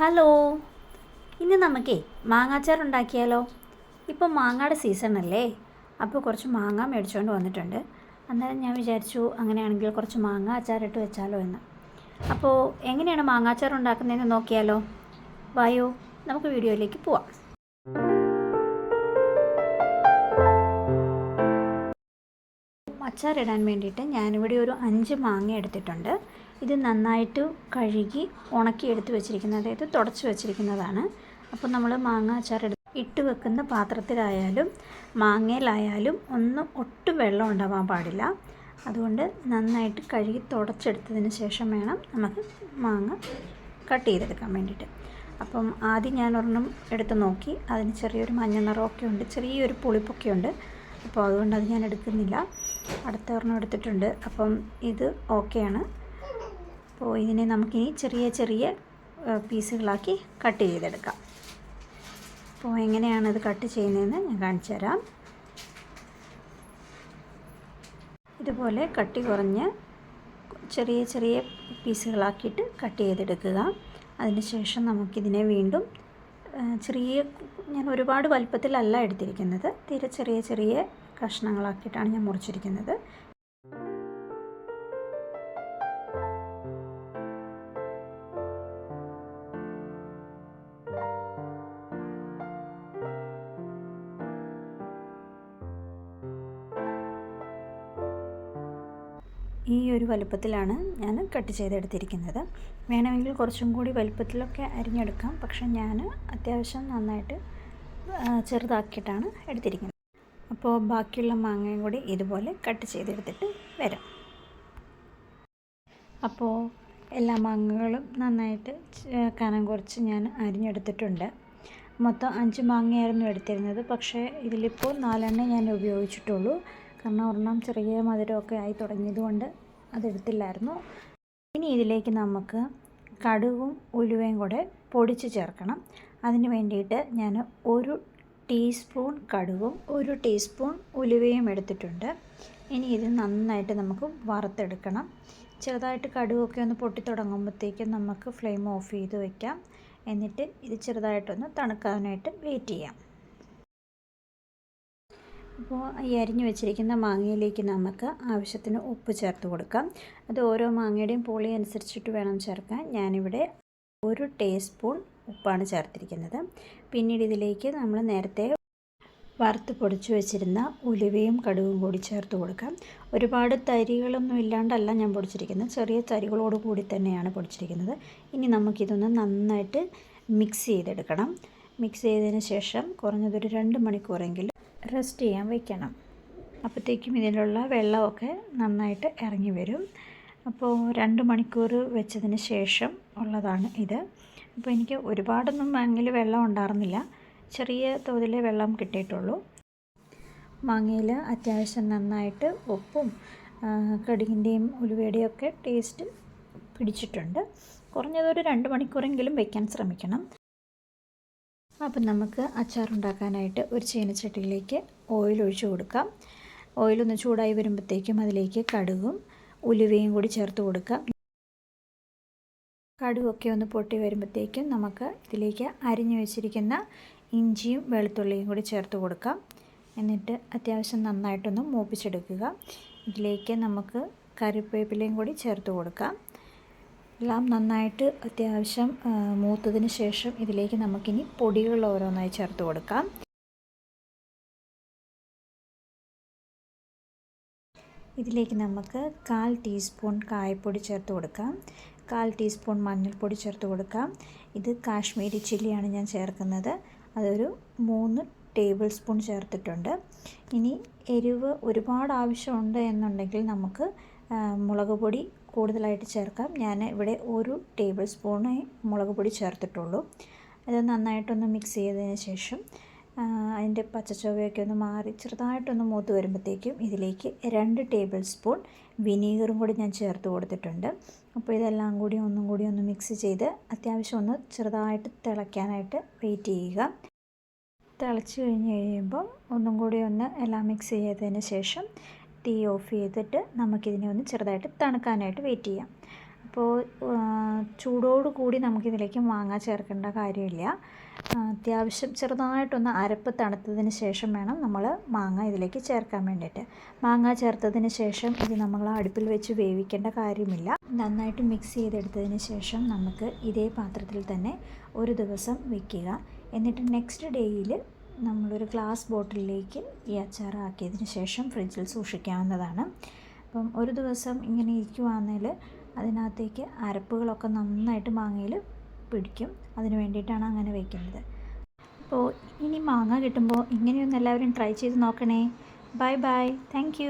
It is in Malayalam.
ഹലോ. ഇന്ന് നമുക്കേ മാങ്ങാച്ചാർ ഉണ്ടാക്കിയാലോ? ഇപ്പം മാങ്ങയുടെ സീസൺ അല്ലേ? അപ്പോൾ കുറച്ച് മാങ്ങ മേടിച്ചുകൊണ്ട് വന്നിട്ടുണ്ട്. അന്നേരം ഞാൻ വിചാരിച്ചു അങ്ങനെയാണെങ്കിൽ കുറച്ച് മാങ്ങ അച്ചാറിട്ട് വെച്ചാലോ എന്ന്. അപ്പോൾ എങ്ങനെയാണ് മാങ്ങാച്ചാർ ഉണ്ടാക്കുന്നതെന്ന് നോക്കിയാലോ? വായോ നമുക്ക് വീഡിയോയിലേക്ക് പോവാം. അച്ചാറിടാൻ വേണ്ടിയിട്ട് ഞാനിവിടെ ഒരു അഞ്ച് മാങ്ങ എടുത്തിട്ടുണ്ട്. ഇത് നന്നായിട്ട് കഴുകി ഉണക്കി എടുത്ത് വെച്ചിരിക്കുന്നത് അതായത് തുടച്ച് വെച്ചിരിക്കുന്നതാണ്. അപ്പോൾ നമ്മൾ മാങ്ങ അച്ചാർ എടുത്ത് ഇട്ട് വെക്കുന്ന പാത്രത്തിലായാലും മാങ്ങയിലായാലും ഒന്നും ഒട്ടും വെള്ളം ഉണ്ടാവാൻ പാടില്ല. അതുകൊണ്ട് നന്നായിട്ട് കഴുകി തുടച്ചെടുത്തതിന് ശേഷം വേണം നമുക്ക് മാങ്ങ കട്ട് ചെയ്തെടുക്കാൻ വേണ്ടിയിട്ട്. അപ്പം ആദ്യം ഞാൻ ഒരെണ്ണം എടുത്ത് നോക്കി. അതിന് ചെറിയൊരു മഞ്ഞ നിറമൊക്കെ ഉണ്ട് ചെറിയൊരു പുളിപ്പൊക്കെ ഉണ്ട് അപ്പോൾ അതുകൊണ്ട് അത് ഞാൻ എടുക്കുന്നില്ല. അടുത്ത ഒരെണ്ണം എടുത്തിട്ടുണ്ട്. അപ്പം ഇത് ഓക്കെയാണ്. അപ്പോൾ ഇതിനെ നമുക്കിനി ചെറിയ ചെറിയ പീസുകളാക്കി കട്ട് ചെയ്തെടുക്കാം. അപ്പോൾ എങ്ങനെയാണ് ഇത് കട്ട് ചെയ്യുന്നതെന്ന് ഞാൻ കാണിച്ചു തരാം. ഇതുപോലെ കട്ടി കുറഞ്ഞ് ചെറിയ ചെറിയ പീസുകളാക്കിയിട്ട് കട്ട് ചെയ്തെടുക്കുക. അതിനുശേഷം നമുക്കിതിനെ വീണ്ടും ചെറിയ ഞാൻ ഒരുപാട് വലുപ്പത്തിലല്ല എടുത്തിരിക്കുന്നത്. തീരെ ചെറിയ ചെറിയ കഷ്ണങ്ങളാക്കിയിട്ടാണ് ഞാൻ മുറിച്ചിരിക്കുന്നത്. ഈ ഒരു വലുപ്പത്തിലാണ് ഞാൻ കട്ട് ചെയ്തെടുത്തിരിക്കുന്നത്. വേണമെങ്കിൽ കുറച്ചും കൂടി വലുപ്പത്തിലൊക്കെ അരിഞ്ഞെടുക്കാം. പക്ഷെ ഞാൻ അത്യാവശ്യം നന്നായിട്ട് ചെറുതാക്കിയിട്ടാണ് എടുത്തിരിക്കുന്നത്. അപ്പോൾ ബാക്കിയുള്ള മാങ്ങയും കൂടി ഇതുപോലെ കട്ട് ചെയ്തെടുത്തിട്ട് വരാം. അപ്പോൾ എല്ലാ മാങ്ങകളും നന്നായിട്ട് കനം കുറച്ച് ഞാൻ അരിഞ്ഞെടുത്തിട്ടുണ്ട്. മൊത്തം അഞ്ച് മാങ്ങയായിരുന്നു എടുത്തിരുന്നത്. പക്ഷേ ഇതിലിപ്പോൾ നാലെണ്ണേ ഞാൻ ഉപയോഗിച്ചിട്ടുള്ളൂ. കാരണം ഒരെണ്ണം ചെറിയ മധുരമൊക്കെ ആയി തുടങ്ങിയതുകൊണ്ട് അതെടുത്തില്ലായിരുന്നു. ഇനി ഇതിലേക്ക് നമുക്ക് കടുകും ഉലുവയും കൂടെ പൊടിച്ച് ചേർക്കണം. അതിന് വേണ്ടിയിട്ട് ഞാൻ ഒരു ടീസ്പൂൺ കടുകും ഒരു ടീസ്പൂൺ ഉലുവയും എടുത്തിട്ടുണ്ട്. ഇനി ഇത് നന്നായിട്ട് നമുക്ക് വറുത്തെടുക്കണം. ചെറുതായിട്ട് കടുകൊക്കെ ഒന്ന് പൊട്ടി തുടങ്ങുമ്പോഴത്തേക്കും നമുക്ക് ഫ്ലെയിം ഓഫ് ചെയ്ത് വയ്ക്കാം എന്നിട്ട് ഇത് ചെറുതായിട്ടൊന്ന് തണുക്കാനായിട്ട് വെയിറ്റ് ചെയ്യാം. അപ്പോൾ ഈ അരിഞ്ഞു വെച്ചിരിക്കുന്ന മാങ്ങയിലേക്ക് നമുക്ക് ആവശ്യത്തിന് ഉപ്പ് ചേർത്ത് കൊടുക്കാം. അത് ഓരോ മാങ്ങയുടെയും പുളി അനുസരിച്ചിട്ട് വേണം ചേർക്കാൻ. ഞാനിവിടെ ഒരു ടീസ്പൂൺ ഉപ്പാണ് ചേർത്തിരിക്കുന്നത്. പിന്നീട് ഇതിലേക്ക് നമ്മൾ നേരത്തെ വറുത്ത് പൊടിച്ചു വെച്ചിരുന്ന ഉലുവയും കടുകും കൂടി ചേർത്ത് കൊടുക്കാം. ഒരുപാട് തരികളൊന്നും ഇല്ലാണ്ടല്ല ഞാൻ പൊടിച്ചിരിക്കുന്നത്. ചെറിയ തരികളോട് കൂടി തന്നെയാണ് പൊടിച്ചിരിക്കുന്നത്. ഇനി നമുക്കിതൊന്ന് നന്നായിട്ട് മിക്സ് ചെയ്തെടുക്കണം. മിക്സ് ചെയ്തതിന് ശേഷം കുറഞ്ഞതൊരു രണ്ട് മണിക്കൂറെങ്കിലും റെസ്റ്റ് ചെയ്യാൻ വെക്കണം. അപ്പോഴത്തേക്കും ഇതിലുള്ള വെള്ളമൊക്കെ നന്നായിട്ട് ഇറങ്ങി വരും. അപ്പോൾ രണ്ട് മണിക്കൂർ വെച്ചതിന് ശേഷം ഉള്ളതാണ് ഇത്. അപ്പോൾ എനിക്ക് ഒരുപാടൊന്നും മാങ്ങയിൽ വെള്ളം ഉണ്ടായിരുന്നില്ല. ചെറിയ തോതിൽ വെള്ളം കിട്ടിയിട്ടുള്ളൂ. മാങ്ങയിൽ അത്യാവശ്യം നന്നായിട്ട് ഉപ്പും കടുകിന്റെയും ഉലുവയുടെയും ഒക്കെ ടേസ്റ്റ് പിടിച്ചിട്ടുണ്ട്. കുറഞ്ഞതൊരു രണ്ട് മണിക്കൂറെങ്കിലും വെക്കാൻ ശ്രമിക്കണം. അപ്പം നമുക്ക് അച്ചാർ ഉണ്ടാക്കാനായിട്ട് ഒരു ചീനച്ചട്ടിയിലേക്ക് ഓയിൽ ഒഴിച്ചു കൊടുക്കാം. ഓയിലൊന്ന് ചൂടായി വരുമ്പോഴത്തേക്കും അതിലേക്ക് കടുകും ഉലുവയും കൂടി ചേർത്ത് കൊടുക്കാം. കടുകൊക്കെ ഒന്ന് പൊട്ടി വരുമ്പോഴത്തേക്കും നമുക്ക് ഇതിലേക്ക് അരിഞ്ഞു വെച്ചിരിക്കുന്ന ഇഞ്ചിയും വെളുത്തുള്ളിയും കൂടി ചേർത്ത് കൊടുക്കാം. എന്നിട്ട് അത്യാവശ്യം നന്നായിട്ടൊന്ന് മൂപ്പിച്ചെടുക്കുക. ഇതിലേക്ക് നമുക്ക് കറിവേപ്പിലയും കൂടി ചേർത്ത് കൊടുക്കാം. എല്ലാം നന്നായിട്ട് അത്യാവശ്യം മൂത്തതിന് ശേഷം ഇതിലേക്ക് നമുക്കിനി പൊടികൾ ഓരോന്നായി ചേർത്ത് കൊടുക്കാം. ഇതിലേക്ക് നമുക്ക് കാൽ ടീസ്പൂൺ കായപ്പൊടി ചേർത്ത് കൊടുക്കാം. കാൽ ടീസ്പൂൺ മഞ്ഞൾപ്പൊടി ചേർത്ത് കൊടുക്കാം. ഇത് കാശ്മീരി ചില്ലിയാണ് ഞാൻ ചേർക്കുന്നത്. അതൊരു മൂന്ന് ടേബിൾ സ്പൂൺ ചേർത്തിട്ടുണ്ട്. ഇനി എരിവ് ഒരുപാട് ആവശ്യമുണ്ട് എന്നുണ്ടെങ്കിൽ നമുക്ക് മുളക് പൊടി കൂടുതലായിട്ട് ചേർക്കാം. ഞാൻ ഇവിടെ ഒരു ടേബിൾ സ്പൂണേ മുളക് പൊടി ചേർത്തിട്ടുള്ളൂ. അത് നന്നായിട്ടൊന്ന് മിക്സ് ചെയ്തതിന് ശേഷം അതിന്റെ പച്ചച്ചുവയൊക്കെ ഒന്ന് മാറി ചെറുതായിട്ടൊന്ന് മൂത്ത് വരുമ്പോഴത്തേക്കും ഇതിലേക്ക് രണ്ട് ടേബിൾ സ്പൂൺ വിനീഗറും കൂടി ഞാൻ ചേർത്ത് കൊടുത്തിട്ടുണ്ട്. അപ്പോൾ ഇതെല്ലാം കൂടി ഒന്നും കൂടി ഒന്ന് മിക്സ് ചെയ്ത് അത്യാവശ്യം ഒന്ന് ചെറുതായിട്ട് തിളയ്ക്കാനായിട്ട് വെയിറ്റ് ചെയ്യുക. തിളച്ച് കഴിഞ്ഞ് കഴിയുമ്പോൾ ഒന്നും കൂടി ഒന്ന് എല്ലാം മിക്സ് ചെയ്തതിന് ശേഷം തീ ഓഫ് ചെയ്തിട്ട് നമുക്കിതിനെ ഒന്ന് ചെറുതായിട്ട് തണുക്കാനായിട്ട് വെയിറ്റ് ചെയ്യാം. അപ്പോൾ ചൂടോട് കൂടി നമുക്കിതിലേക്ക് മാങ്ങ ചേർക്കേണ്ട കാര്യമില്ല. അത്യാവശ്യം ചെറുതായിട്ടൊന്ന് അരപ്പ് തണുത്തതിന് ശേഷം വേണം നമ്മൾ മാങ്ങ ഇതിലേക്ക് ചേർക്കാൻ വേണ്ടിയിട്ട്. മാങ്ങ ചേർത്തതിന് ശേഷം ഇത് നമ്മൾ അടുപ്പിൽ വെച്ച് വേവിക്കേണ്ട കാര്യമില്ല. നന്നായിട്ട് മിക്സ് ചെയ്തെടുത്തതിന് ശേഷം നമുക്ക് ഇതേ പാത്രത്തിൽ തന്നെ ഒരു ദിവസം വെക്കുക. എന്നിട്ട് നെക്സ്റ്റ് ഡേയിൽ നമ്മളൊരു ഗ്ലാസ് ബോട്ടിലേക്ക് ഈ അച്ചാർ ആക്കിയതിന് ശേഷം ഫ്രിഡ്ജിൽ സൂക്ഷിക്കാവുന്നതാണ്. അപ്പം ഒരു ദിവസം ഇങ്ങനെ ഇരിക്കുവാണെങ്കിൽ അതിനകത്തേക്ക് അരപ്പുകളൊക്കെ നന്നായിട്ട് മാങ്ങയിൽ പിടിക്കും. അതിന് വേണ്ടിയിട്ടാണ് അങ്ങനെ വയ്ക്കുന്നത് അപ്പോൾ ഇനി മാങ്ങ കിട്ടുമ്പോൾ ഇങ്ങനെയൊന്ന് എല്ലാവരും ട്രൈ ചെയ്ത് നോക്കണേ. Bye bye. താങ്ക്